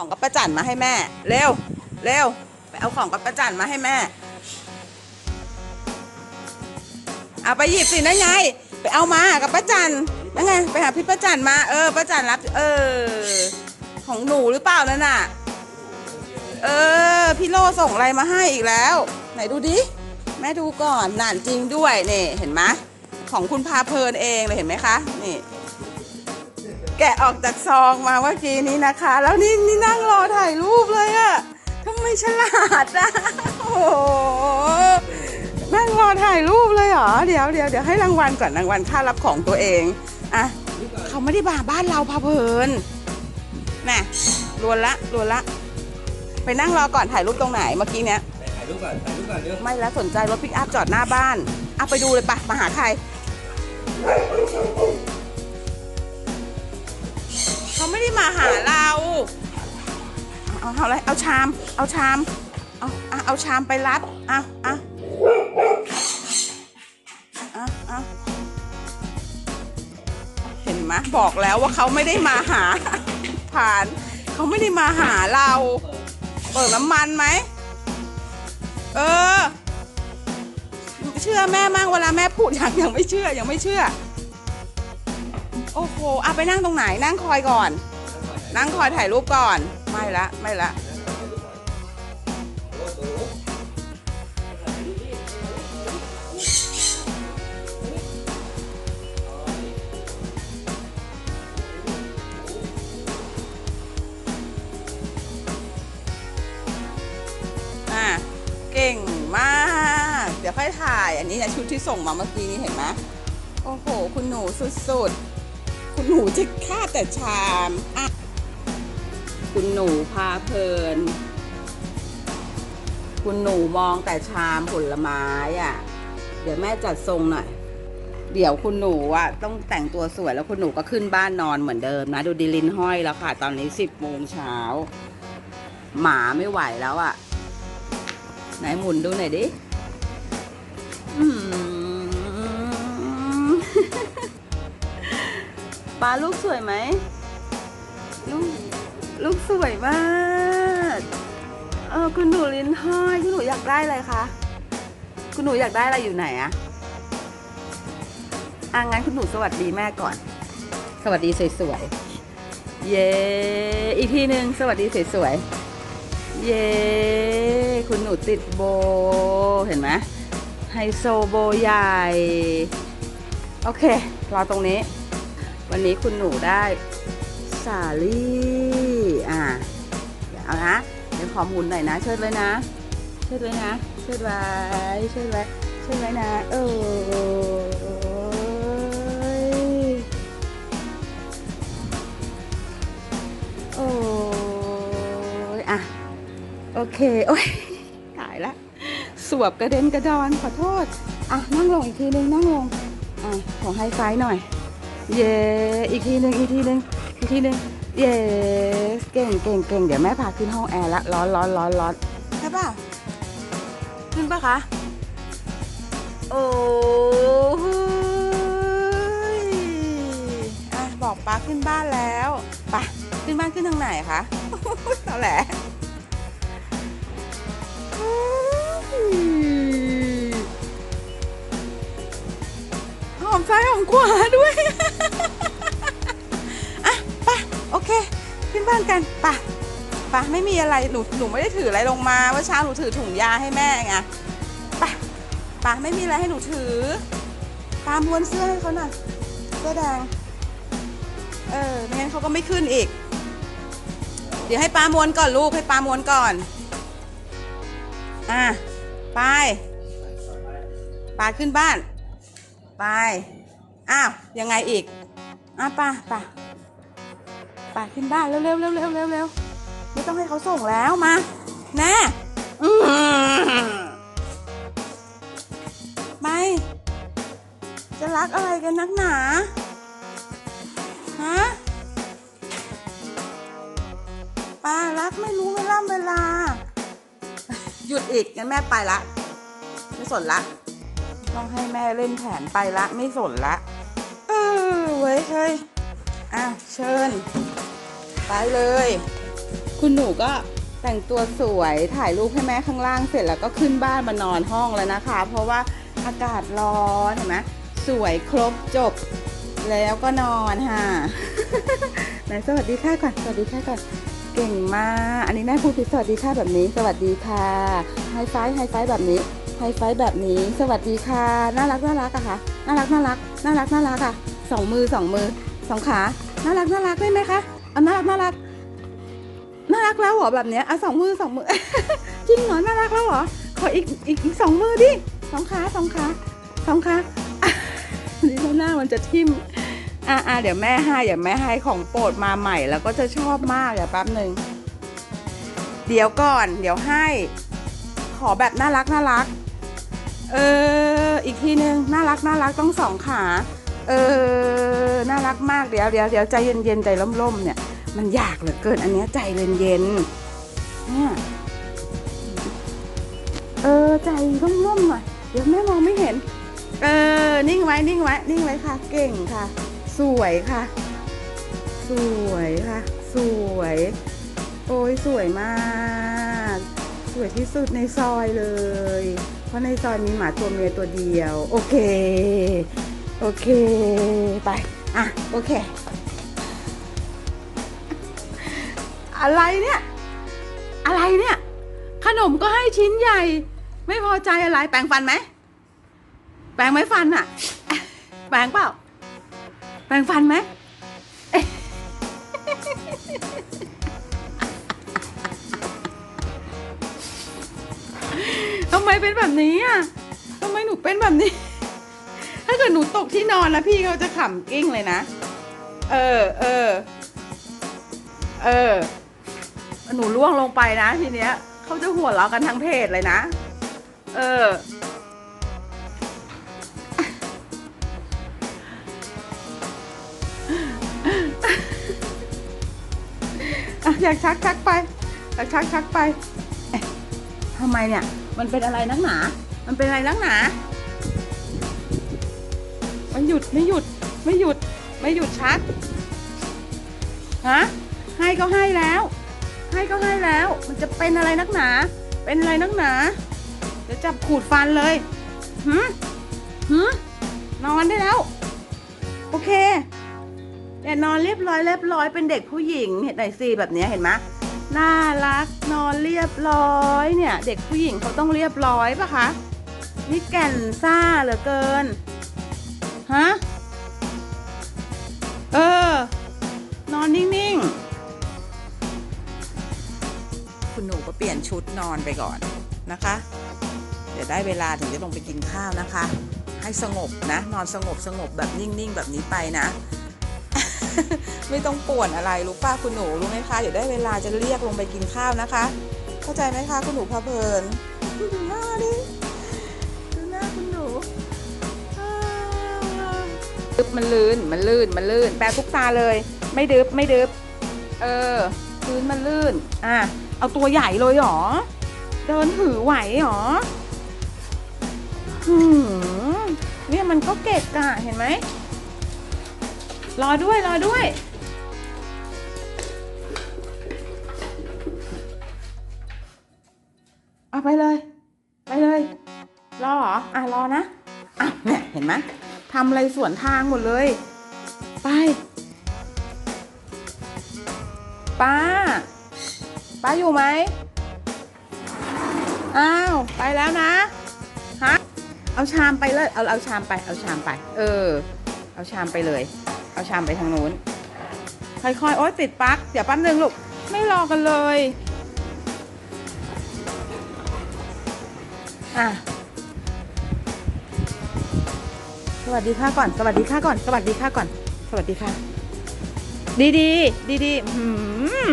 ของกับประจันมาให้แม่ เร็ว เร็ว ไปเอาของกับประจันมาให้แม่ เอาไปหยิบสินั่นไง ไปเอามากับป้าจันนั่นไง ไปหาพี่ป้าจันมา เออป้าจันรับ เออ ของหนูหรือเปล่านั่นน่ะ เออ พี่โลส่งอะไรมาให้อีกแล้ว ไหนดูดิ แม่ดูก่อนหนานจริงด้วยนี่เห็นไหมของคุณพาเพลินเองเลยเห็นไหมคะ นี่ แกะออกจากซองมาเมื่อกี้นี้นะคะ แล้วนี่นี่นั่งรอถ่ายรูปเลยอะทำไมฉลาดอะโอ้โหนั่งรอถ่ายรูปเลยเหรอเดี๋ยวเดี๋ยวเดี๋ยวให้รางวัลก่อนรางวัลค่ารับของตัวเองอะเขาไม่ได้มาบ้านเราพาเพลินน่ะรวนละรวนละ ไปนั่งรอก่อนถ่ายรูปตรงไหนเมื่อกี้เนี้ยถ่ายรูปก่อนถ่ายรูปก่อนเร็วไม่แล้วสนใจรถปิกอัพจอดหน้าบ้านเอาไปดูเลยปะมาหาใคร เขาไม่ได้มาหาเรา เอาเอาอะไร เอาชาม เอาชาม เอาเอาเอาชามไปรับเอาเอาเอาเอาเห็นไหมบอกแล้วว่าเขาไม่ได้มาหา ผ่าน เขาไม่ได้มาหาเรา เปิดน้ำมันไหม เออ เชื่อแม่มั่งเวลาแม่พูดยังยังไม่เชื่อ ยังไม่เชื่อ โอ้โหเอาไปนั่งตรงไหน นั่งคอยก่อน นั่งคอยถ่ายรูปก่อน ไม่ละ ไม่ละ อะ เก่งมาก เดี๋ยวค่อยถ่าย อันนี้นะชุดที่ส่งมาเมื่อกี้นี้เห็นไหมโอ้โห คุณหนูสุดๆ คุณหนูจะฆ่าแต่ชามอะคุณหนูพาเพลิน คุณหนูมองแต่ชามผลไม้อะ เดี๋ยวแม่จัดทรงหน่อย เดี๋ยวคุณหนูอะต้องแต่งตัวสวยแล้วคุณหนูก็ขึ้นบ้านนอนเหมือนเดิมนะ ดูดิลินห้อยแล้วค่ะ ตอนนี้สิบโมงเช้า หมาไม่ไหวแล้วอะ ไหนหมุนดูหน่อยดิ อืม ปลาลูกสวยไหมลูกลูกสวยมากเออคุณหนูลิ้นห้อยคุณหนูอยากได้อะไรคะคุณหนูอยากได้อะไรอยู่ไหนอะอะงั้นคุณหนูสวัสดีแม่ก่อน สวัสดีสวยๆเย้อีกทีหนึ่งสวัสดีสวยๆเย้คุณหนูติดโบเห็นไหมไฮโซโบใหญ่ โอเค รอตรงนี้ วันนี้คุณหนูได้สาลี่อ่าเอานะเดี๋ยวขอหมุนหน่อยนะเชิดไว้นะเชิดไว้นะเชิดไว้เชิดไว้เชิดไว้นะเออโอ้ยอะโอเคโอ้ยตายละสวบกระเด็นกระดอนขอโทษอะนั่งลงอีกทีนึงนั่งลงอะขอไฮไฟว์หน่อย เย้ อีกทีหนึ่งอีกทีหนึ่งอีกทีหนึ่งเย้เก่งเก่งเก่งเดี๋ยวแม่พาขึ้นห้องแอร์ละร้อนร้อนร้อนร้อนใช่ป่ะขึ้นป่ะคะ โอ้ยอะบอกป้าขึ้นบ้านแล้วป่ะขึ้นบ้านขึ้นทางไหนคะตอาแหละ อมซ้ายหอมขวาด้วยอะไป่ะโอเค ขึ้นบ้านกันไป่ะปะไม่มีอะไรหนูหนูไม่ได้ถืออะไรลงมาเมื่อเช้าหนูถือถุงยาให้แม่ไงไป่ะปะไม่มีอะไรให้หนูถือ ตามวนเสื้อให้เขาหน่อยเสื้อแดงเออไม่งั้นเขาก็ไม่ขึ้นอีก เดี๋ยวให้ปลามวนก่อนลูกให้ปลามวนก่อนอะไปปลาขึ้นบ้าน ไป อ้าว ยังไงอีกอะป่าป่าป่าขึ้นบ้านเร็วเร็วเร็วเร็วเร็วเร็วไม่ต้องให้เขาส่งแล้วมาแน่ไม่ จะรักอะไรกันนักหนา ฮะป้ารักไม่รู้เวลาเวลา หยุดอีกงั้นแม่ไปละ ไม่สนละ ต้องให้แม่เล่นแผนไปละไม่สนละ เออเว้ยเฮ้ยอะเชิญ ไปเลย คุณหนูก็แต่งตัวสวยถ่ายรูปให้แม่ข้างล่างเสร็จแล้วก็ขึ้นบ้านมานอนห้องแล้วนะคะ เพราะว่าอากาศร้อนเห็นไหมสวยครบจบ แล้วก็นอนค่ะไหนสวัสดีค่ะก่อนสวัสดีค่ะก่อนเก่งมาก อันนี้แม่พูดผิดสวัสดีค่ะแบบนี้ สวัสดีค่ะไฮไฟว์ไฮไฟว์แบบนี้ ไฮไฟแบบนี้ สวัสดีค่ะ น่ารักน่ารักอะค่ะ น่ารักน่ารัก น่ารักน่ารักอะสองมือสองมือสองขา น่ารักน่ารักได้ไหมคะเอาน่ารักน่ารัก น่ารักแล้วเหรอแบบเนี้ยอะสองมือสองมือ จริงเหรอ น่ารักแล้วเหรอ ขออีกอีกอีกสองมือดิสองขาสองขาสองขาอะนี่แล้วหน้ามันจะทิ่มอะอะเดี๋ยวแม่ให้เดี๋ยวแม่ให้ของโปรดมาใหม่แล้วก็จะชอบมากเดี๋ยวแป๊บหนึ่งเดี๋ยวก่อน เดี๋ยวให้ ขอแบบน่ารักน่ารัก เออ อีกทีนึงน่ารักน่ารักต้องสองขา เออ น่ารักมากเดี๋ยวเดี๋ยวเดี๋ยวใจเย็นๆใจล่มๆเนี่ย มันยากเหลือเกินอันเนี้ยใจเย็นๆเนี่ยเออใจร่มๆหน่อยเดี๋ยวแม่มองไม่เห็น เออ นิ่งไว้นิ่งไว้นิ่งไว้ค่ะ เก่งค่ะ สวยค่ะ สวยค่ะ สวย โอ้ยสวยมาก สวยที่สุดในซอยเลย เพราะในซอยมีหมาตัวเมียตัวเดียว โอเค โอเค ไป อะ โอเค อะไรเนี่ย อะไรเนี่ย ขนมก็ให้ชิ้นใหญ่ ไม่พอใจอะไร แปรงฟันไหม แปรงไหมฟันอะแปรงเปล่า แปรงฟันไหม ทำไมเป็นแบบนี้อะทำไมหนูเป็นแบบนี้ ถ้าเกิดหนูตกที่นอนนะพี่เขาจะขำกิ้งเลยนะ เออ เออ เออ หนูล่วงลงไปนะทีเนี้ยเขาจะหัวเราะกันทั้งเพจเลยนะ เออออยากชักชักไป อยากชักชักไปทำไมเนี่ย มันเป็นอะไรนักหนา มันเป็นอะไรนักหนา มันหยุดไม่หยุดไม่หยุดไม่หยุดชัก ฮะ ให้ก็ให้แล้ว ให้ก็ให้แล้ว มันจะเป็นอะไรนักหนา เป็นอะไรนักหนาเดี๋ยวจับขูดฟันเลยหืมหืมนอนได้แล้ว โอเคเนี่ยนอนเรียบร้อยเรียบร้อยเป็นเด็กผู้หญิง เห็นไหนสิแบบนี้เห็นไหม น่ารักนอนเรียบร้อยเนี่ย เด็กผู้หญิงเขาต้องเรียบร้อยปะคะนี่แก่นซ่าเหลือเกินฮะเออนอนนิ่งๆ คุณหนูก็เปลี่ยนชุดนอนไปก่อนนะคะ เดี๋ยวได้เวลาถึงจะลงไปกินข้าวนะคะ ให้สงบนะ นอนสงบสงบแบบนิ่งๆ แบบนี้ไปนะ ไม่ต้องป่วนอะไรรู้ป้าคุณหนูรู้ไหมคะเดี๋ยวได้เวลาจะเรียกลงไปกินข้าวนะคะ เข้าใจไหมคะคุณหนูพาเพลินดูหน้าดิดูหน้าคุณหนูดึบมันลื่นมันลื่นมันลื่น แปะทุกตาเลย ไม่ดึบไม่ดึบเออพื้นมันลื่นอะเอาตัวใหญ่เลยหรอเดินถือไหวหรอหืมเนี่ยมันก็เกะกะเห็นไหม รอด้วย รอด้วย เอาไปเลย ไปเลย รอเหรอ อะ รอนะอะเนี่ยเห็นไหมทำอะไรสวนทางหมดเลย ไป ป้า ป้าอยู่ไหม อ้าว ไปแล้วนะ ฮะ เอาชามไปเลย เอา เอาชามไป เอาชามไป เออ เอาชามไปเลย เอาชามไปทางนู้น ค่อยๆ โอ๊ยติดปลั๊ก เดี๋ยวแป๊บนึงลูก ไม่รอกันเลย อะ สวัสดีค่ะก่อน สวัสดีค่ะก่อน สวัสดีค่ะก่อน สวัสดีค่ะ ดีดีดีดีๆหืม